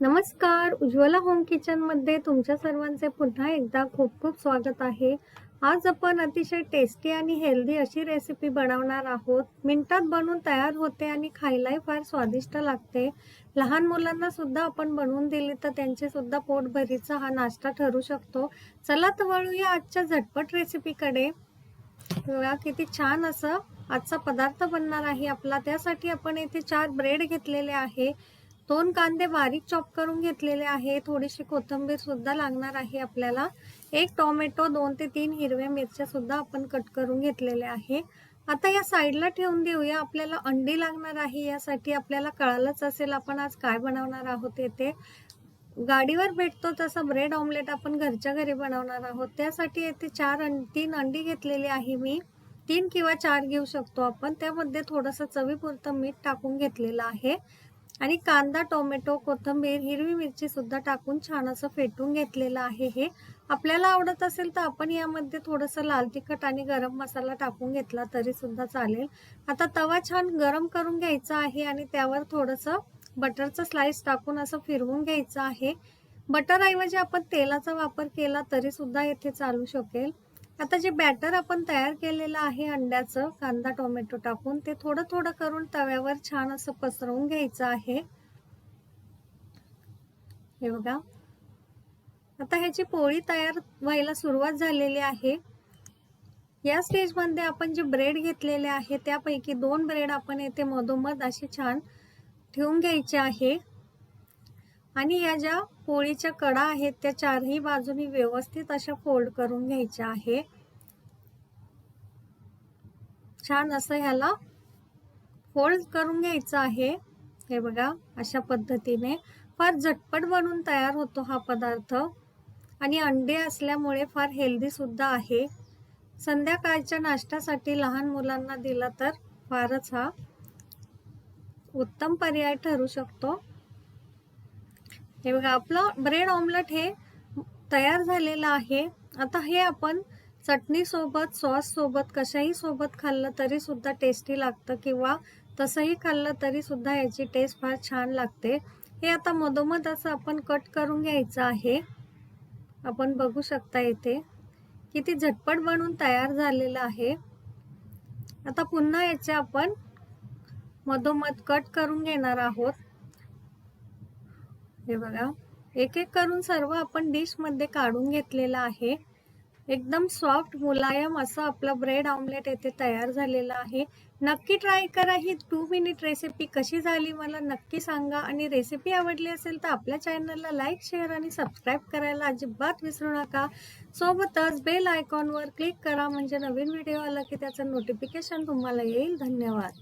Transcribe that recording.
नमस्कार. उज्ज्वला होम किचनमध्ये तुमच्या सर्वांचे पुन्हा एकदा खूप खूप स्वागत आहे. आज आपण अतिशय टेस्टी आणि हेल्दी अशी रेसिपी बनवणार आहोत. मिनटात बनवून तयार होते आणि खायलाही फार स्वादिष्ट लागते. लहान मुलांना सुद्धा आपण बनवून दिली तर त्यांचे सुद्धा पोटभरीचा हा नाश्ता ठरू शकतो. चला तर वळूया आजच्या झटपट रेसिपीकडे किती छान असं आजचा पदार्थ बनणार आहे आपला. त्यासाठी आपण येथे चार ब्रेड घेतलेले आहे. दोन कांदे बारीक चॉप करून घेतलेले आहे. थोडीशी कोथंबीर सुद्धा लागणार आहे आपल्याला. एक टोमॅटो दोन ते तीन हिरव्या मिरच्या सुद्धा आपण कट करून घेतलेले आहे. आता या साईडला ठेवून देऊया. आपल्याला अंडी लागणार आहे. यासाठी आपल्याला कळालंच असेल आपण आज काय बनवणार आहोत येथे. गाडीवर भेटतो तसं ब्रेड ऑमलेट आपण घरच्या घरी बनवणार आहोत. त्यासाठी येथे चार अं तीन अंडी घेतलेली आहे मी. तीन किंवा चार घेऊ शकतो आपण. त्यामध्ये थोडंसं चवीपुरतं मीठ टाकून घेतलेलं आहे. आणि कांदा टोमॅटो कोथिंबीर हिरवी मिरची सुद्धा टाकून छान असं फेटून घेतलेलं आहे हे. आपल्याला आवडत असेल तर आपण यामध्ये थोडंसं लाल तिखट आणि गरम मसाला टाकून घेतला तरी सुद्धा चालेल. आता तवा छान गरम करून घ्यायचा आहे आणि त्यावर थोडंसं बटरचं स्लाइस टाकून असं फिरवून घ्यायचं आहे. बटर ऐवजी आपण तेलाचा वापर केला तरी सुद्धा येथे चालू शकेल. आता जे बॅटर आपण तयार केलेलं आहे अंड्याचं कांदा टोमॅटो टाकून ते थोडं थोडं करून तव्यावर छान असं पसरवून घ्यायचं आहे. हे बघा. आता ह्याची पोळी तयार व्हायला सुरुवात झालेली आहे. या स्टेजमध्ये आपण जे ब्रेड घेतलेले आहे त्यापैकी दोन ब्रेड आपण येथे मधोमध असे छान ठेवून घ्यायचे आहे. आणि या ज्या पोळीच्या कडा आहेत त्या चारही बाजूनी व्यवस्थित अशा फोल्ड करून घ्यायच्या आहे. छान असं ह्याला फोल्ड करून घ्यायचं आहे. हे बघा अशा पद्धतीने. फार झटपट बनून तयार होतो हा पदार्थ. आणि अंडे असल्यामुळे फार हेल्दी सुद्धा आहे. संध्याकाळच्या नाश्त्यासाठी लहान मुलांना दिला तर फारच हा उत्तम पर्याय ठरू शकतो. हे बघा आपलं ब्रेड ऑमलेट हे तयार झालेलं आहे. आता हे आपण चटणीसोबत सॉससोबत कशाही सोबत खाल्लं तरी सुद्धा टेस्टी लागतं किंवा तसंही खाल्लं तरी सुद्धा याची टेस्ट फार छान लागते. हे आता मधोमध असं आपण कट करून घ्यायचं आहे. आपण बघू शकता इथे किती झटपट बनून तयार झालेलं आहे. आता पुन्हा याचे आपण मधोमध कट करून घेणार आहोत. हे बघा. एक एक करून सर्व आपण डिशमध्ये काढून घेतलेलं आहे. एकदम सॉफ्ट मुलायम असं आपलं ब्रेड ऑमलेट येथे तयार झालेलं आहे. नक्की ट्राय करा ही टू मिनिट रेसिपी कशी झाली मला नक्की सांगा. आणि रेसिपी आवडली असेल तर आपल्या चॅनलला लाईक शेअर आणि सबस्क्राईब करायला अजिबात विसरू नका. सोबतच बेल आयकॉनवर क्लिक करा. म्हणजे नवीन व्हिडिओ आला की त्याचं नोटिफिकेशन तुम्हाला येईल. धन्यवाद.